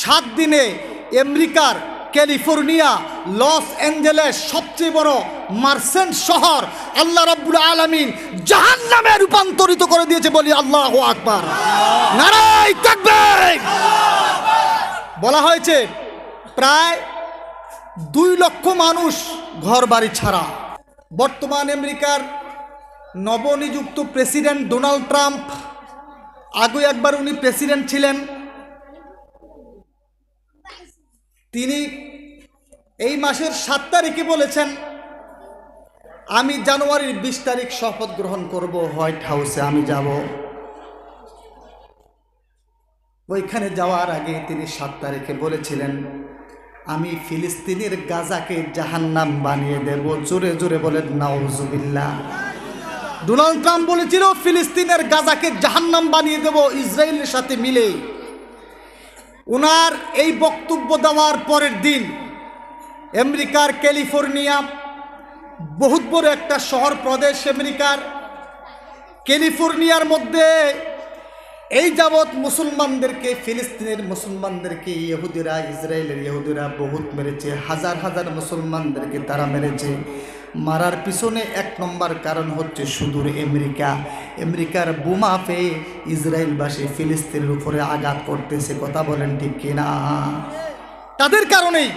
সাত দিনে আমেরিকার ক্যালিফোর্নিয়া, লস অ্যাঞ্জেলেস সবচেয়ে বড় মার্সেন্ট শহর আল্লাহ রব্বুল আলমিন জাহান নামে রূপান্তরিত করে দিয়েছে বলি আল্লাহ আকবার। নারাই তাকবীর। বলা হয়েছে প্রায় দুই লক্ষ মানুষ ঘর বাড়ি ছাড়া। বর্তমান আমেরিকার নবনিযুক্ত প্রেসিডেন্ট ডোনাল্ড ট্রাম্প আগে একবার উনি প্রেসিডেন্ট ছিলেন তিনি এই মাসের সাত তারিখে বলেছেন, আমি জানুয়ারির বিশ তারিখ শপথ গ্রহণ করব হোয়াইট হাউসে, আমি যাব। ওইখানে যাওয়ার আগে তিনি সাত তারিখে বলেছিলেন, আমি ফিলিস্তিনের গাজাকে জাহান্নাম বানিয়ে দেব। জোরে জোরে বলেন নাউজুবিল্লা ডোনাল্ড ট্রাম্প বলেছিল, ফিলিস্তিনের গাজাকে জাহান্নাম বানিয়ে দেব, ইসরায়েলের সাথে মিলে। ওনার এই বক্তব্য দেওয়ার পরের দিন আমেরিকার ক্যালিফোর্নিয়া, বহুত বড় একটা শহর প্রদেশ আমেরিকার, ক্যালিফোর্নিয়ার মধ্যে এই যাবৎ মুসলমানদেরকে, ফিলিস্তিনের মুসলমানদেরকে, ইহুদিরা, ইসরায়েলের ইহুদিরা বহুত মেরেছে, হাজার হাজার মুসলমানদেরকে তারা মেরেছে। মারার পিছনে এক নম্বর কারণ হচ্ছে সুদূর আমেরিকা। আমেরিকার বোমা পেয়ে ইসরায়েলবাসী ফিলিস্তিনের উপরে আঘাত করতেছে, কথা বলেন ঠিক কিনা? তাদের কারণেই,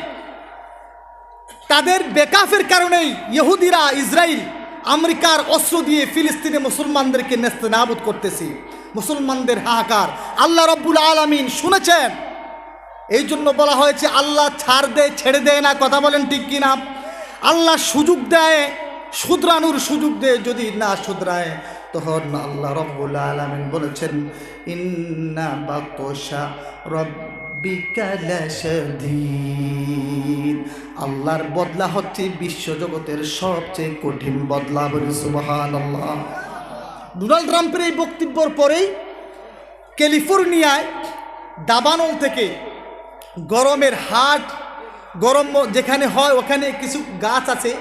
তাদের বেকাফের কারণেই ইহুদিরা ইসরায়েল আমেরিকার অস্ত্র দিয়ে ফিলিস্তিনে মুসলমানদেরকে নেস্তে নাবুদ করতেছে। মুসলমানদের হাহাকার। আল্লাহ রব্বুল আলমিন শুনেছেন। এই জন্য বলা হয়েছে, আল্লাহ ছাড় দেয় ছেড়ে দেয় না, কথা বলেন ঠিক কিনা? আল্লাহ সুযোগ দেয়, শুধরানোর সুযোগ দেয়, যদি না শুধরায়, তখন আল্লাহ রব্বুল আলমিন বলেছেন, ইন্না রব্বিকা লাশাদীদ। আল্লাহর বদলা হচ্ছে বিশ্বজগতের সবচেয়ে কঠিন বদলা বলে সুবহানাল্লাহ। ডোনাল্ড ট্রাম্পের এই বক্তব্যর পরেই ক্যালিফোর্নিয়ায় দাবানল থেকে গরমের হাট গরম যেখানে হয়, ওখানে কিছু গাছ আছে।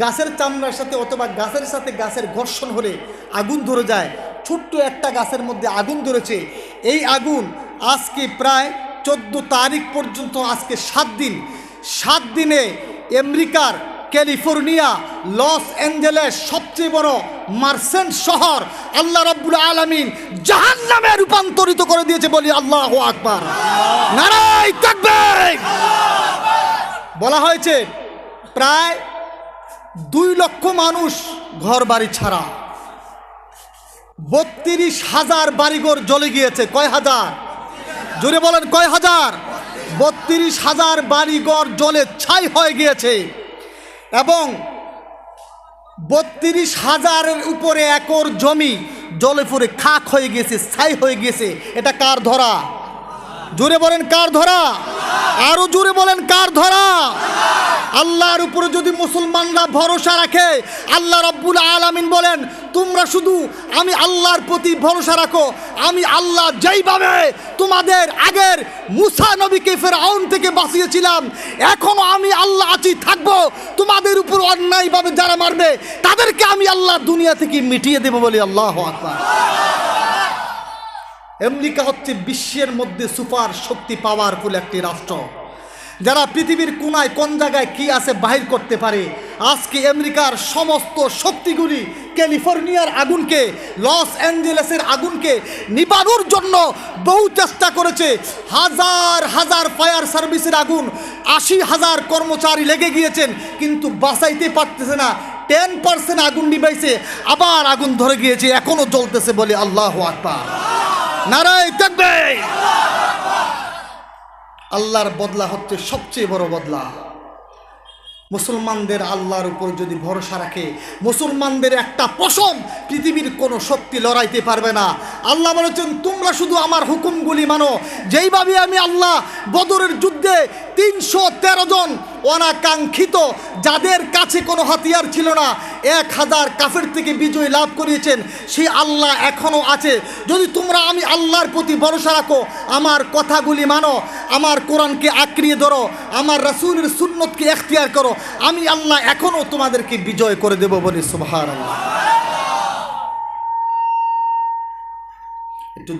গাছের চামড়ার সাথে অথবা গাছের সাথে গাছের ঘর্ষণ হলে আগুন ধরে যায়। ছোট্ট একটা গাছের মধ্যে আগুন ধরেছে। এই আগুন আজকে প্রায় চোদ্দ তারিখ পর্যন্ত, আজকে সাত দিন। সাত দিনে আমেরিকার ক্যালিফোর্নিয়া, লস অ্যাঞ্জেলেস সবচেয়ে বড় মার্সেন্ট শহর আল্লাহ রব্বুল আলমিন জাহান নামে রূপান্তরিত করে দিয়েছে বলি আল্লাহ আকবার। নারাই তাকবীর! বলা হয়েছে, প্রায় দুই লক্ষ মানুষ ঘর বাড়ি ছাড়া। বত্রিশ হাজার বাড়িঘর জ্বলে গিয়েছে। কয় হাজার? জোরে বলেন, কয় হাজার? বত্রিশ হাজার বাড়িঘর জলে ছাই হয়ে গিয়েছে এবং বত্রিশ হাজারের উপরে একর জমি জলে পড়ে খাক হয়ে গেছে ছাই হয়ে গেছে এটা কার ধরা? জোরে বলেন, কার ধরা? আরও জোরে বলেন, কার ধরা? আল্লাহর উপরে যদি মুসলমানরা ভরসা রাখে, আল্লাহ রব্বুল আলামিন বলেন, তোমরা শুধু আমি আল্লাহর প্রতি ভরসা রাখো, আমি আল্লাহ যেইভাবে তোমাদের আগের মুসা নবীকে ফেরাউন থেকে বাঁচিয়েছিলাম, এখনও আমি আল্লাহ আছি, থাকব। তোমাদের উপর অন্যায়ভাবে যারা মারবে, তাদেরকে আমি আল্লাহ দুনিয়া থেকে মিটিয়ে দেবো বলি আল্লাহ আকবার। আমেরিকা হচ্ছে বিশ্বের মধ্যে সুপার শক্তি পাওয়ারফুল একটি রাষ্ট্র। যারা পৃথিবীর কোনায় কোন জায়গায় কি আছে বাহির করতে পারে, আজকে আমেরিকার সমস্ত শক্তিগুলি ক্যালিফোর্নিয়ার আগুনকে, লস অ্যাঞ্জেলেসের আগুনকে নিবানোর জন্য বহু চেষ্টা করেছে। হাজার হাজার ফায়ার সার্ভিসের আগুন, আশি হাজার কর্মচারী লেগে গিয়েছেন, কিন্তু বাঁচাইতে পারতেছে না। টেন পার্সেন্ট আগুন নিবাইছে, আবার আগুন ধরে গিয়েছে এখনও জ্বলতেছে বলে আল্লাহ আকবার। আল্লাহর বদলা হচ্ছে সবচেয়ে বড় বদলা। মুসলমানদের আল্লাহর উপর যদি ভরসা রাখে, মুসলমানদের একটা পশম পৃথিবীর কোনো শক্তি লড়াইতে পারবে না। আল্লাহ বলেছেন, তোমরা শুধু আমার হুকুমগুলি মানো। যেইভাবে আমি আল্লাহ বদরের যুদ্ধে তিনশো তেরো জন অনাকাঙ্ক্ষিত, যাদের কাছে কোনো হাতিয়ার ছিল না, এক হাজার কাফের থেকে বিজয় লাভ করিয়েছেন, সেই আল্লাহ এখনও আছে। যদি তোমরা আমি আল্লাহর প্রতি ভরসা রাখো, আমার কথাগুলি মানো, আমার কোরআনকে আঁকড়িয়ে ধরো, আমার রাসুলের সুন্নতকে এখতিয়ার করো, আমি আল্লাহ এখনও তোমাদেরকে বিজয় করে দেব বলে সুবাহ আল্লাহ একটু